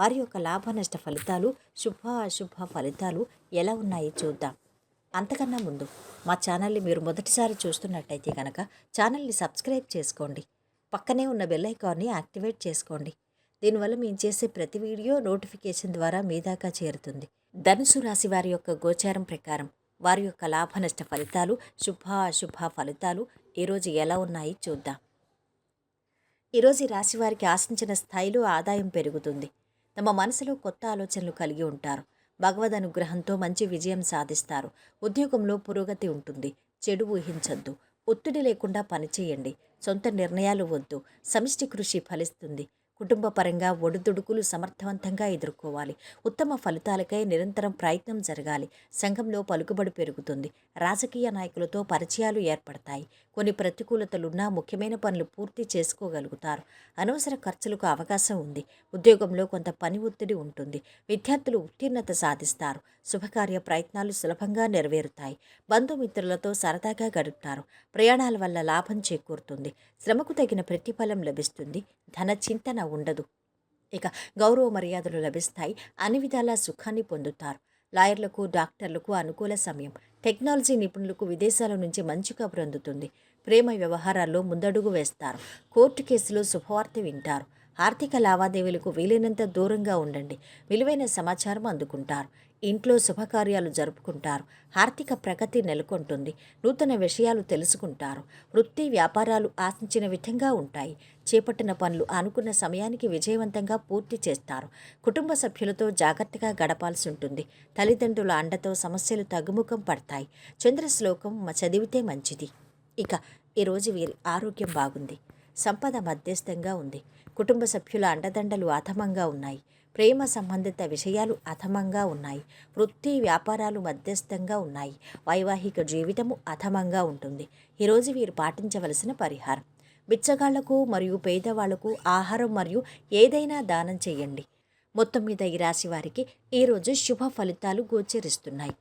వారి యొక్క లాభ నష్ట ఫలితాలు శుభ అశుభ ఫలితాలు ఎలా ఉన్నాయి చూద్దాం. అంతకన్నా ముందు మా ఛానల్ని మీరు మొదటిసారి చూస్తున్నట్టయితే కనుక ఛానల్ని సబ్స్క్రైబ్ చేసుకోండి. పక్కనే ఉన్న బెల్ ఐకాన్ని యాక్టివేట్ చేసుకోండి. దీనివల్ల మేము చేసే ప్రతి వీడియో నోటిఫికేషన్ ద్వారా మీ దాకా చేరుతుంది. ధనుసు రాశి వారి యొక్క గోచారం ప్రకారం వారి యొక్క లాభ నష్ట ఫలితాలు శుభ అశుభ ఫలితాలు ఈరోజు ఎలా ఉన్నాయి చూద్దాం. ఈరోజు రాశి వారికి ఆశించిన స్థాయిలో ఆదాయం పెరుగుతుంది. తమ మనసులో కొత్త ఆలోచనలు కలిగి ఉంటారు. భగవద్ అనుగ్రహంతో మంచి విజయం సాధిస్తారు. ఉద్యోగంలో పురోగతి ఉంటుంది. చెడు ఊహించొద్దు. ఒత్తిడి లేకుండా పనిచేయండి. సొంత నిర్ణయాలు వద్దు. సమిష్టి కృషి ఫలిస్తుంది. కుటుంబ పరంగా ఒడిదుడుకులు సమర్థవంతంగా ఎదుర్కోవాలి. ఉత్తమ ఫలితాలకై నిరంతరం ప్రయత్నం జరగాలి. సంఘంలో పలుకుబడి పెరుగుతుంది. రాజకీయ నాయకులతో పరిచయాలు ఏర్పడతాయి. కొన్ని ప్రతికూలతలున్నా ముఖ్యమైన పనులు పూర్తి చేసుకోగలుగుతారు. అనవసర ఖర్చులకు అవకాశం ఉంది. ఉద్యోగంలో కొంత పని ఒత్తిడి ఉంటుంది. విద్యార్థులు ఉత్తీర్ణత సాధిస్తారు. శుభకార్య ప్రయత్నాలు సులభంగా నెరవేరుతాయి. బంధుమిత్రులతో సరదాగా గడుపుతారు. ప్రయాణాల వల్ల లాభం చేకూరుతుంది. శ్రమకు తగిన ప్రతిఫలం లభిస్తుంది. ధన చింతన ఉండదు. ఇక గౌరవ మర్యాదలు లభిస్తాయి. అన్ని విధాలా సుఖాన్ని పొందుతారు. లాయర్లకు డాక్టర్లకు అనుకూల సమయం. టెక్నాలజీ నిపుణులకు విదేశాల నుంచి మంచి కబురు అందుతుంది ప్రేమ వ్యవహారాల్లో ముందడుగు వేస్తారు. కోర్టు కేసులో శుభవార్త వింటారు. ఆర్థిక లావాదేవీలకు వీలైనంత దూరంగా ఉండండి. విలువైన సమాచారం అందుకుంటారు. ఇంట్లో శుభకార్యాలు జరుపుకుంటారు. ఆర్థిక ప్రగతి నెలకొంటుంది. నూతన విషయాలు తెలుసుకుంటారు. వృత్తి వ్యాపారాలు ఆశించిన విధంగా ఉంటాయి. చేపట్టిన పనులు అనుకున్న సమయానికి విజయవంతంగా పూర్తి చేస్తారు. కుటుంబ సభ్యులతో జాగ్రత్తగా గడపాల్సి ఉంటుంది. తల్లిదండ్రుల అండతో సమస్యలు తగ్గుముఖం పడతాయి. చంద్రశ్లోకం చదివితే మంచిది. ఇక ఈరోజు వీరి ఆరోగ్యం బాగుంది. సంపద మధ్యస్థంగా ఉంది. కుటుంబ సభ్యుల అండదండలు అధమంగా ఉన్నాయి. ప్రేమ సంబంధిత విషయాలు అధమంగా ఉన్నాయి. వృత్తి వ్యాపారాలు మధ్యస్థంగా ఉన్నాయి. వైవాహిక జీవితము అధమంగా ఉంటుంది. ఈరోజు వీరు పాటించవలసిన పరిహారం. బిచ్చగాళ్ళకు మరియు పేదవాళ్ళకు ఆహారం మరియు ఏదైనా దానం చేయండి. మొత్తం మీద ఈ రాశి వారికి ఈరోజు శుభ ఫలితాలు గోచరిస్తున్నాయి.